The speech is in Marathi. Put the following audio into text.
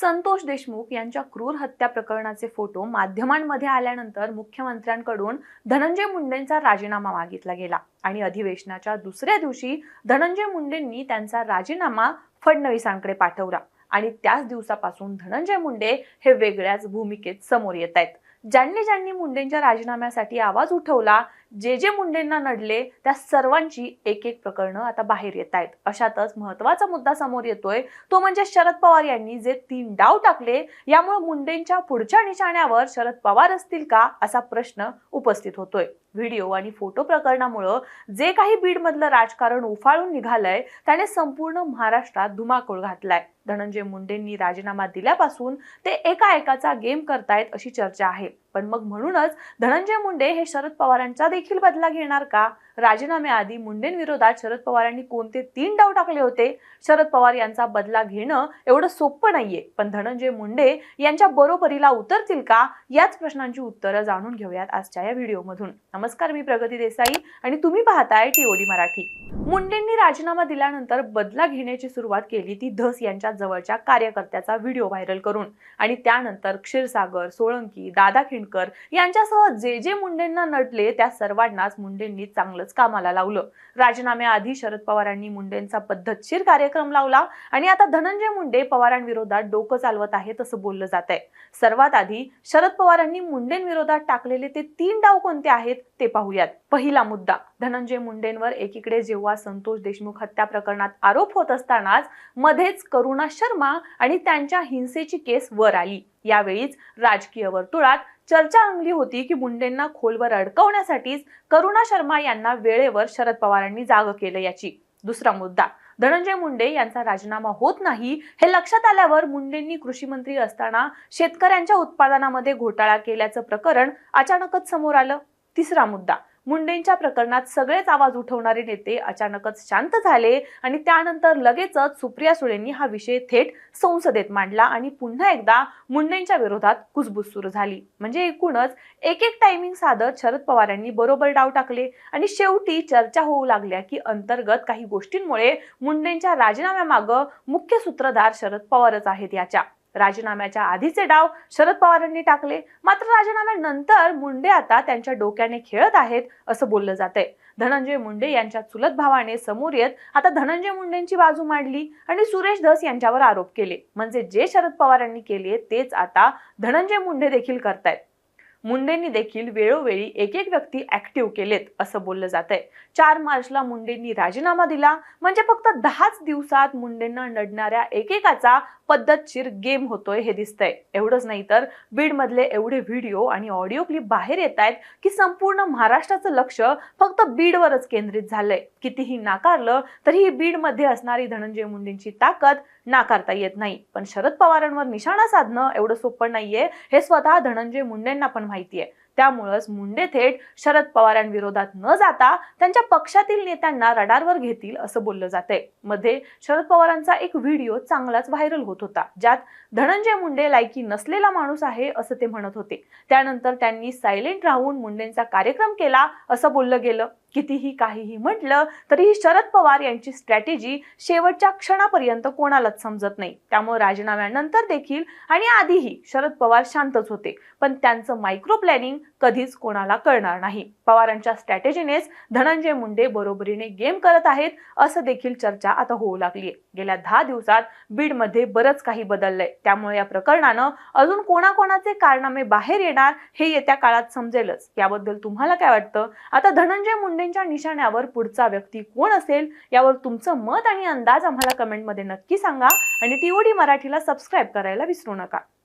संतोष देशमुख यांच्या क्रूर हत्या प्रकरणाचे फोटो माध्यमांमध्ये आल्यानंतर मुख्यमंत्र्यांकडून धनंजय मुंडेंचा राजीनामा मागितला गेला. आणि अधिवेशनाच्या दुसऱ्या दिवशी धनंजय मुंडेंनी त्यांचा राजीनामा फडणवीसांकडे पाठवला. आणि त्याच दिवसापासून धनंजय मुंडे हे वेगळ्याच भूमिकेत समोर येत आहेत. ज्यांनी ज्यांनी मुंडेंच्या राजीनाम्यासाठी आवाज उठवला जे जे मुंडेंना नडले त्या सर्वांची एक एक प्रकरणं आता बाहेर येत आहेत अशातच महत्त्वाचा मुद्दा समोर येतोय. तो म्हणजे शरद पवार यांनी जे तीन डाव टाकले यामुळे मुंडेंच्या पुढच्या निशाण्यावर शरद पवार असतील का असा प्रश्न उपस्थित होतोय. व्हिडिओ आणि फोटो प्रकरणामुळं जे काही बीडमधलं राजकारण उफाळून निघालंय त्याने संपूर्ण महाराष्ट्रात धुमाकूळ घातलाय. धनंजय मुंडेंनी राजीनामा दिल्यापासून ते एका एकाचा गेम करतायत अशी चर्चा आहे. पण मग म्हणूनच धनंजय मुंडे हे शरद पवारांचा देखील बदला घेणार का? राजीनाम्याआधी मुंडेंविरोधात शरद पवारांनी कोणते तीन डाव टाकले होते? शरद पवार यांचा बदला घेणं एवढं सोपं नाहीये. पण धनंजय मुंडे यांच्या बरोबरीला उतरतील का? याच प्रश्नांची उत्तरं जाणून घेऊयात आजच्या या व्हिडिओमधून. नमस्कार मी प्रगती देसाई आणि तुम्ही पाहताय टीओडी मराठी. मुंडेंनी राजीनामा दिल्यानंतर बदला घेण्याची सुरुवात केली ती धस यांच्या जवळच्या कार्यकर्त्याचा व्हिडिओ व्हायरल करून. आणि त्यानंतर क्षीरसागर सोळंकी दादा खिंडकर यांच्यासह जे जे मुंडेंना नटले त्या सर्वांनाच मुंडेंनी चांगलंच कामाला लावलं. राजीनाम्याआधी शरद पवारांनी मुंडेंचा पद्धतशीर कार्यक्रम लावला आणि आता धनंजय मुंडे पवारांविरोधात डोकं चालवत आहेत असं बोललं जात आहे सर्वात आधी शरद पवारांनी मुंडेंविरोधात टाकलेले ते तीन डाव कोणते आहेत ते पाहूयात. पहिला मुद्दा धनंजय मुंडेंवर एकीकडे जेव्हा संतोष देशमुख हत्या प्रकरणात आरोप होत असतानाच मध्येच करुणा शर्मा आणि त्यांच्या हिंसेची केस वर आली. यावेळीच राजकीय वर्तुळात चर्चा रंगली होती की मुंडेंना खोलवर अडकवण्यासाठीच करुणा शर्मा यांना वेळेवर शरद पवारांनी जाग केलं याची. दुसरा मुद्दा धनंजय मुंडे यांचा राजीनामा होत नाही हे लक्षात आल्यावर मुंडेंनी कृषी मंत्री असताना शेतकऱ्यांच्या उत्पादनामध्ये घोटाळा केल्याचं प्रकरण अचानकच समोर आलं. तिसरा मुद्दा मुंडेंच्या प्रकरणात सगळेच आवाज उठवणारे नेते अचानकच शांत झाले आणि त्यानंतर लगेचच सुप्रिया सुळेंनी हा विषय थेट संसदेत मांडला आणि पुन्हा एकदा मुंडेंच्या विरोधात कुसबुस सुरू झाली. म्हणजे एकूणच एक एक टायमिंग साधत शरद पवारांनी बरोबर डाव टाकले आणि शेवटी चर्चा होऊ लागल्या की अंतर्गत काही गोष्टींमुळे मुंडेंच्या राजीनाम्यामागं मुख्य सूत्रधार शरद पवारच आहेत याच्या. राजीनाम्याच्या आधीचे डाव शरद पवारांनी टाकले. मात्र राजीनाम्यानंतर मुंडे आता त्यांच्या डोक्याने खेळत आहेत असं बोललं जातंय. धनंजय मुंडे यांच्या चुलत भावाने समोर येत आता धनंजय मुंडेंची बाजू मांडली आणि सुरेश धस यांच्यावर आरोप केले. म्हणजे जे शरद पवारांनी केले तेच आता धनंजय मुंडे देखील करतायत. मुंडेंनी देखील वेळोवेळी एक एक व्यक्ती ऍक्टिव्ह केलेत असं बोललं जात आहे चार मार्चला मुंडेंनी राजीनामा दिला म्हणजे फक्त दहाच दिवसात मुंडेंना नडणाऱ्या एकेकाचा पद्धतशीर गेम होतोय हे दिसतंय. एवढंच नाही तर बीड मधले एवढे व्हिडिओ आणि ऑडिओ क्लिप बाहेर येत आहेत की संपूर्ण महाराष्ट्राचं लक्ष फक्त बीडवरच केंद्रित झालंय. कितीही नाकारलं तरीही बीडमध्ये असणारी धनंजय मुंडेंची ताकद नाकारता येत नाही. पण शरद पवारांवर निशाणा साधणं एवढं सोपं नाहीये. हे स्वतः धनंजय मुंडेंना पण माहितीये. त्यामुळंच मुंडे थेट शरद पवारांविरोधात न जाता त्यांच्या पक्षातील नेत्यांना रडारवर घेतील असं बोललं जातंय. मध्ये शरद पवारांचा एक व्हिडिओ चांगलाच व्हायरल होत होता ज्यात धनंजय मुंडे लायकी नसलेला माणूस आहे असं ते म्हणत होते. त्यानंतर त्यांनी सायलेंट राहून मुंडेंचा कार्यक्रम केला असं बोललं गेलं. कितीही काहीही म्हटलं तरीही शरद पवार यांची स्ट्रॅटेजी शेवटच्या क्षणापर्यंत कोणालाच समजत नाही. त्यामुळे राजीनाम्यानंतर देखील आणि आधीही शरद पवार शांतच होते. पण त्यांचं मायक्रो प्लॅनिंग कधीच कोणाला कळणार नाही. पवारांच्या स्ट्रॅटेजीनेच धनंजय मुंडे बरोबरीने गेम करत आहेत असं देखील चर्चा आता होऊ लागली गेल्या दहा दिवसात बीडमध्ये बरंच काही बदललंय. त्यामुळे या प्रकरणानं अजून कोणाकोणाचे कारनामे बाहेर येणार हे येत्या काळात समजेलच. याबद्दल तुम्हाला काय वाटतं? आता धनंजय मुंडे मुंडेंच्या निशाण्यावर पुढचा व्यक्ती कोण असेल यावर तुमचं मत आणि अंदाज आम्हाला कमेंटमध्ये नक्की सांगा. आणि टीओडी मराठीला सबस्क्राईब करायला विसरू नका.